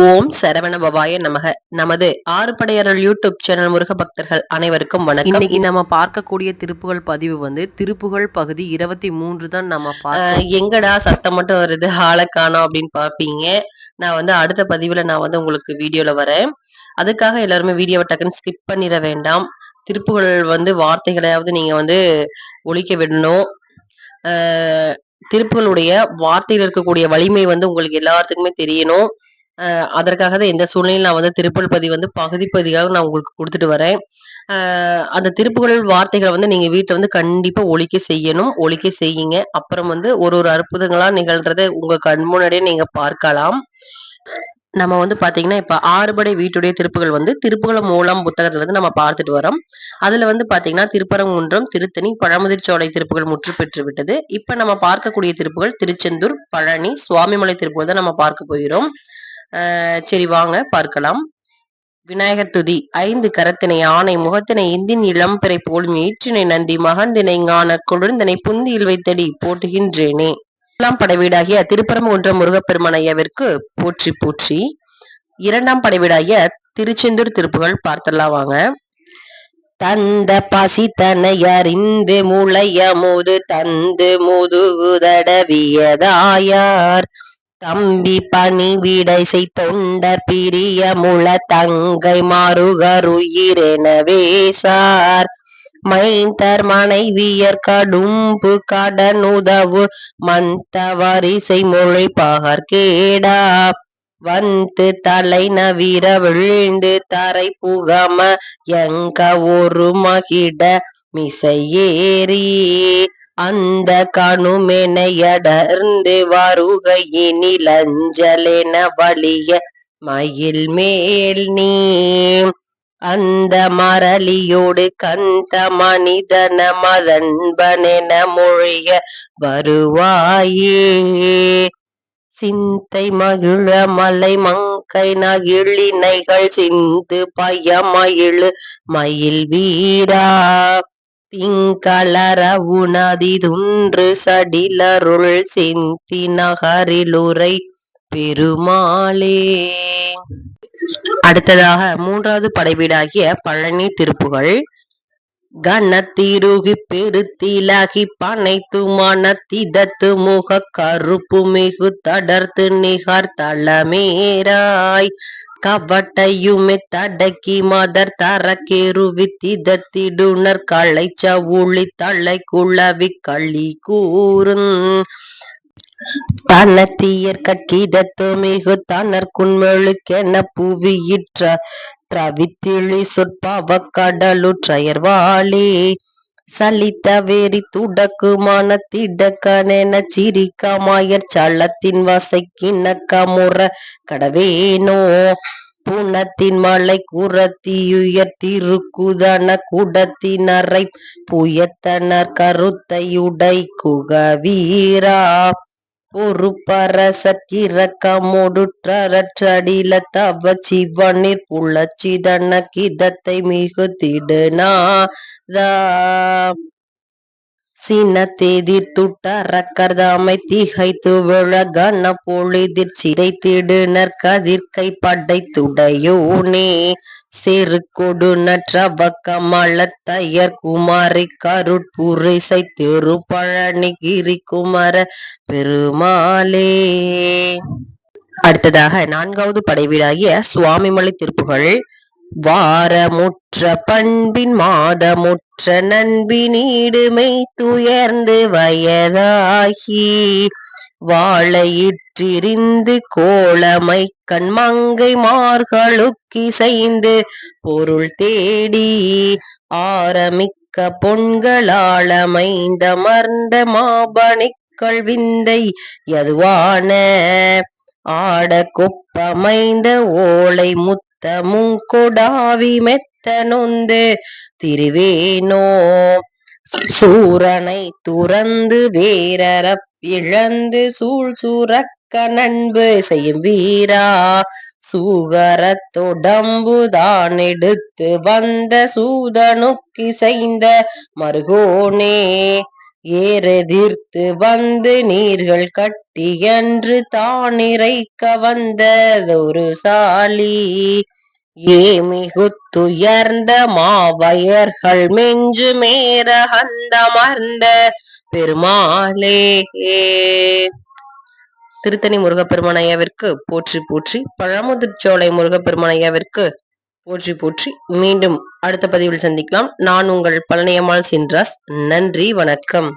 ஓம் சரவண பவாய நமக. நமது ஆறுபடையர்கள் YouTube channel Muruga பக்தர்கள் அனைவருக்கும் வணக்கம். இன்னைக்கு நம்ம பார்க்கக்கூடிய திருப்புகள் பதிவு வந்து திருப்புகள் பகுதி இருபத்தி மூன்று தான் நம்ம எங்கடா சத்தம் மட்டும் வருது? ஆளை காணோம் அப்படின்னு பாப்பீங்க நான் வந்து அடுத்த பதிவுல நான் வந்து உங்களுக்கு வீடியோல வரேன். அதுக்காக எல்லாருமே வீடியோவை டக்குன்னு ஸ்கிப் பண்ணிட வேண்டாம். திருப்புகள் வந்து வார்த்தைகளையாவது நீங்க வந்து ஒழிக்க விடணும். திருப்புகளுடைய வார்த்தையில் இருக்கக்கூடிய வலிமை வந்து உங்களுக்கு எல்லாத்துக்குமே தெரியணும். அதற்காக தான் இந்த சூழ்நிலையில் நான் வந்து திருப்பல் பதிவு வந்து பகுதி நான் உங்களுக்கு கொடுத்துட்டு வரேன். ஆஹ் அந்த திருப்புகள் வார்த்தைகளை வந்து நீங்க வீட்டில் வந்து கண்டிப்பா ஒழிக்க செய்யணும். ஒழிக்க செய்யுங்க. அப்புறம் வந்து ஒரு ஒரு அற்புதங்களா நிகழ்றத உங்க கண் முன்னாடியே நீங்க பார்க்கலாம். நம்ம வந்து பாத்தீங்கன்னா இப்ப ஆறுபடை வீட்டுடைய திருப்புகள் வந்து திருப்புகள் மூலம் புத்தகத்துல இருந்து நம்ம பார்த்துட்டு வரோம். அதுல வந்து பாத்தீங்கன்னா திருப்பரங்குன்றம் திருத்தணி பழமுதிர்ச்சோலை திருப்புகள் முற்று பெற்று விட்டது. இப்ப நம்ம பார்க்கக்கூடிய திருப்புகள் திருச்செந்தூர் பழனி சுவாமிமலை திருப்புகள் தான் நம்ம பார்க்க போகிறோம். சரி வாங்க பார்க்கலாம். விநாயகர் துதி ஐந்து கரத்தினை ஆணை முகத்தினை இந்தின் இளம்பிறை போல் மீற்றினை நந்தி மகந்தினை ஞான குளிர்ந்தனை புந்தியில் வைத்தடி போட்டுகின்றேனே முதலாம் படைவீடாகிய திருப்பரங்குன்ற முருகப்பெருமனையவிற்கு போற்றி போற்றி. இரண்டாம் படைவீடாகிய திருச்செந்தூர் திருப்புகள் பார்த்தலாம் வாங்க. தந்த பசி தனையறிந்து முளைய முது தந்து முதுகுதடவியதாயார் தம்பி பணி விடை செய் தொண்ட பிரிய முள தங்கை மாறுகருயிரெனவே சார். மைந்தர் மனைவியர் கடும்பு கடனுதவு மந்த வரிசை மொழி பகர் கேடா. வந்து தலை நவிர விழுந்து தரை புகம எங்க ஒரு மகிட மிசையேறி அந்த கணுமெனையடர்ந்து வருகையினிலஞ்சலென வலிய மயில் மேல் நீ. அந்த மரளியோடு கந்த மனிதன மதன்பனென மொழிய வருவாயே. சிந்தை மகிழ மலை மங்கை நகிழினைகள் சிந்து பயமயிழு மயில் வீரா திங்களர உணதிதுன்று சடிலருள் சிந்தி நகரிலுரை பெருமாளே. அடுத்ததாக மூன்றாவது படைவீடாகிய பழனி திருப்புகள். கனத்திருகி பெருத்திலகி பனைத்து மனத்திதத்து முக கருப்பு மிகு தடர்த்து நிகர் தளமேராய். கவட்டையுமே தடக்கி மதர் தரக்கெருவித்திதத்திடுனர் களைச்ச ஊழி தலை குளவி கள்ளி கூறும். தனத்தியர் கட்டிதத்து மிகு தனர் தனர்குன்மெழுக்கென புவியிற்ற ட்ரவித்திழி சொற்பவ கடலுற்றயர்வாளே சலித்த வெறி துடக்கு மனத்திடக்கனென சிரிக்கமாயர் சள்ளத்தின் வசைக்கிணக்கமுற கடவேனோ? புனத்தின் மலை குரத்தியுயர் திருக்குதன குடத்தினரை புயத்தனர் கருத்தையுடை குகவீரா? பொறுப்பரசற்கிறக்கமொடுற்றடில தவ சிவனிற் புலச்சிதன கிதத்தை மிகுதிடுநாதா சினத்தெதிர்த்துட்டரக்கர்தாமை திகைத்து விழகன பொழுதிற் சிதைத்திடுனர் கதிர்க்கை படைத்துடையோனே செருக்கொடு நற்றவக்கமலத்தையர் குமாரி கருட்புரிசை திருப்பழனி குமர பெருமாளே. அடுத்ததாக நான்காவது படைவீடாகிய சுவாமிமலை திருப்புகள். வாரமுற்ற பண்பின் மாதமுற்ற நண்பினீடுமை துயர்ந்து வயதாகி வாழையிற்றிருந்து கோளமை கண்மங்கை மார்களுக்கிசைந்து பொருள் தேடி ஆரமிக்க பொன்களாளமைந்தமர்ந்த மாபணிக்கள் விந்தை எதுவான ஆட கொப்பமைந்த ஓலை முத்தமும் கொடாவி மெத்த நொந்து திருவேனோ சூரனை துறந்து வேரற இழந்து சூழ் சூரக்க நண்பு செய்யும் வீரா. சூகரத்தொடம்புதான் எடுத்து வந்த சூதனுக்கிசைந்த மருகோனே. ஏறெதிர்த்து வந்து நீர்கள் கட்டியன்று தான் இறைக்க வந்ததொரு சாலி. ஏமிகுத்துயர்ந்த மாவயர்கள் மெஞ்சு மேற அந்தமர்ந்த பெருமாளே. திருத்தணி முருகப்பெருமான் ஐயாவிற்கு போற்றி போற்றி பழமுதிர்ச்சோலை முருகப்பெருமான் ஐயாவிற்கு போற்றி போற்றி மீண்டும் அடுத்த பதிவில் சந்திக்கலாம். நான் உங்கள் பழனியம்மாள் சின்ராஸ் நன்றி வணக்கம்.